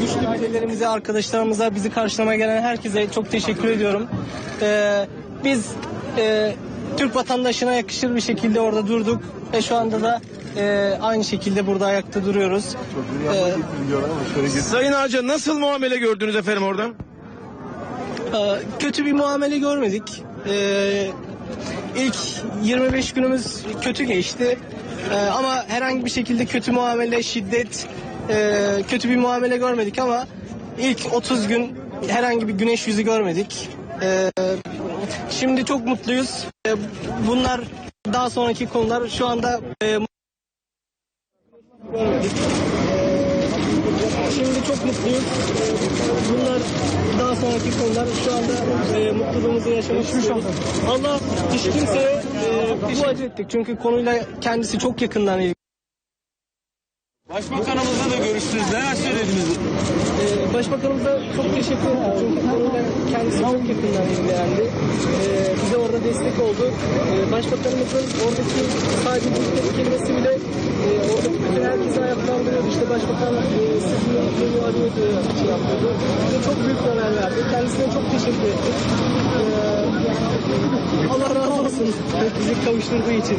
güçlü ailelerimize, arkadaşlarımıza, bizi karşılamaya gelen herkese çok teşekkür ediyorum. Ee, biz e, Türk vatandaşına yakışır bir şekilde orada durduk ve şu anda da e, aynı şekilde burada ayakta duruyoruz. Ee, Sayın Ağaca nasıl muamele gördünüz efendim oradan? Ee, kötü bir muamele görmedik. Ee, ilk 25 günümüz kötü geçti. Ee, ama herhangi bir şekilde kötü muamele, şiddet, e, kötü bir muamele görmedik ama ilk 30 gün herhangi bir güneş yüzü görmedik. Ee, şimdi çok mutluyuz. Ee, bunlar daha sonraki konular şu anda e. Şimdi çok mutluyuz. Bunlar daha sonraki konular. Şu anda e, mutluluğumuzu yaşamak istiyoruz. Allah hiç kimseye e, bu acı ettik. Çünkü konuyla kendisi çok yakından ilgili. Başbakanımızla da görüştünüz. Neler söylediniz? Ee, Başbakanımıza çok teşekkür ederim. Çünkü konuyla kendisi çok yakından ilgilendi. Ee, bize orada destek oldu. Ee, Başbakanımızın oradaki sadece bir kelimesi bile e, oradaki bütün herkesi ayaklandırıyordu. İşte Başbakan e, sizin mutluluğu arıyordu, şey yapıyordu. Bize çok büyük önem verdi. Kendisine çok teşekkür ettik. Ee, Allah razı olsun bizi kavuşturduğu için.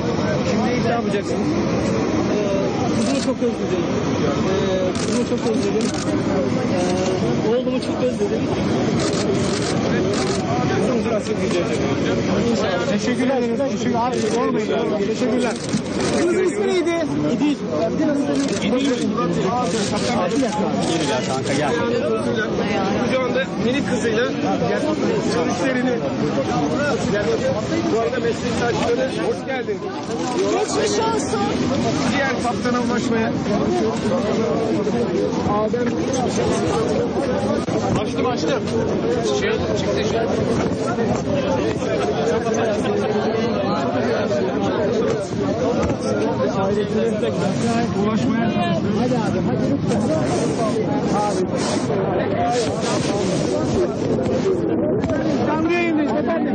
Şimdi ne yapacaksınız? Ee, kızımı çok özledim. Ee, kızımı çok özledim. Ee, oğlumu çok özledim. Kızımızı nasıl İnşallah. Teşekkürler. Teşekkür abi. Sormayın. Teşekkürler. Kızın ismi neydi? İdil. İdil. Şu anda minik kızıyla çalışlarını bu arada meslektaşları hoş geldin. Geçmiş olsun. Diğer kaptana ulaşmaya. Adem. Açtım açtım. Şey, çıktı şey. Ulaşmaya Canlı yayındayız efendim.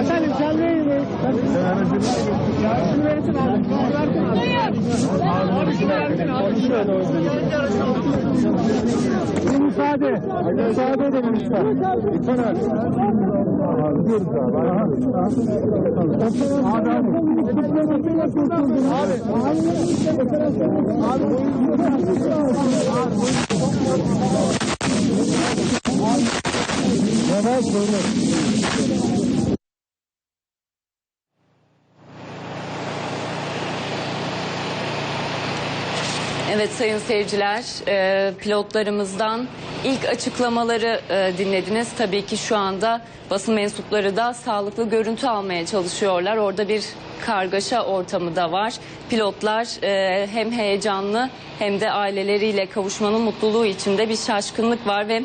Efendim canlı yayındayız. Şunu versene abi. Şunu versene abi. Abi şunu versene abi. Bir müsaade. Müsaade edelim lütfen. Lütfen abi. Gidiyoruz abi. Abi abi. Abi. Yavaş böyle. Evet sayın seyirciler, e, pilotlarımızdan ilk açıklamaları e, dinlediniz. Tabii ki şu anda basın mensupları da sağlıklı görüntü almaya çalışıyorlar. Orada bir kargaşa ortamı da var. Pilotlar e, hem heyecanlı hem de aileleriyle kavuşmanın mutluluğu içinde bir şaşkınlık var ve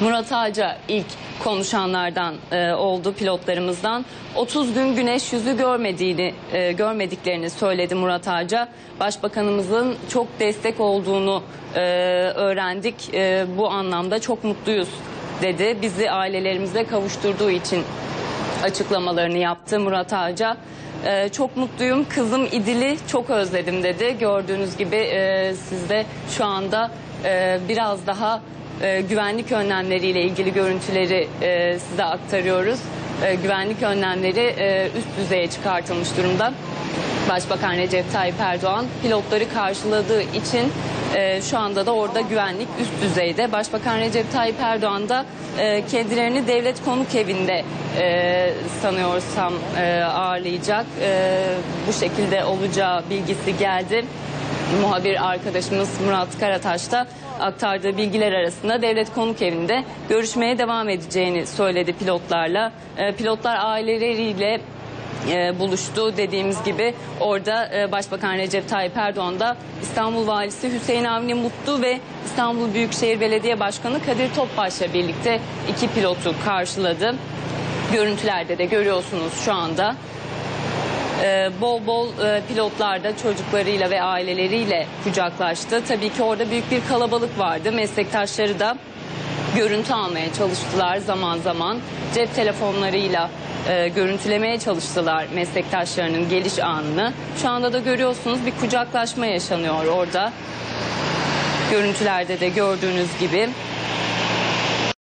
Murat Ağaca ilk konuşanlardan e, oldu pilotlarımızdan. 30 gün güneş yüzü görmediğini e, görmediklerini söyledi Murat Ağaca. Başbakanımızın çok destek olduğunu e, öğrendik. E, bu anlamda çok mutluyuz dedi. Bizi ailelerimize kavuşturduğu için açıklamalarını yaptı Murat Ağaca. Ee, çok mutluyum. Kızım İdil'i çok özledim dedi. Gördüğünüz gibi e, siz şu anda e, biraz daha e, güvenlik önlemleriyle ilgili görüntüleri e, size aktarıyoruz. E, güvenlik önlemleri e, üst düzeye çıkartılmış durumda. Başbakan Recep Tayyip Erdoğan pilotları karşıladığı için e, şu anda da orada güvenlik üst düzeyde. Başbakan Recep Tayyip Erdoğan da e, kendilerini devlet konuk evinde e, sanıyorsam e, ağırlayacak. E, bu şekilde olacağı bilgisi geldi. Muhabir arkadaşımız Murat Karataş da aktardığı bilgiler arasında devlet konuk evinde görüşmeye devam edeceğini söyledi pilotlarla. E, pilotlar aileleriyle e, buluştu dediğimiz gibi orada e, Başbakan Recep Tayyip Erdoğan da İstanbul Valisi Hüseyin Avni Mutlu ve İstanbul Büyükşehir Belediye Başkanı Kadir Topbaş'la birlikte iki pilotu karşıladı. Görüntülerde de görüyorsunuz şu anda. Ee, bol bol e, pilotlar da çocuklarıyla ve aileleriyle kucaklaştı. Tabii ki orada büyük bir kalabalık vardı. Meslektaşları da görüntü almaya çalıştılar zaman zaman. Cep telefonlarıyla e, görüntülemeye çalıştılar meslektaşlarının geliş anını. Şu anda da görüyorsunuz bir kucaklaşma yaşanıyor orada. Görüntülerde de gördüğünüz gibi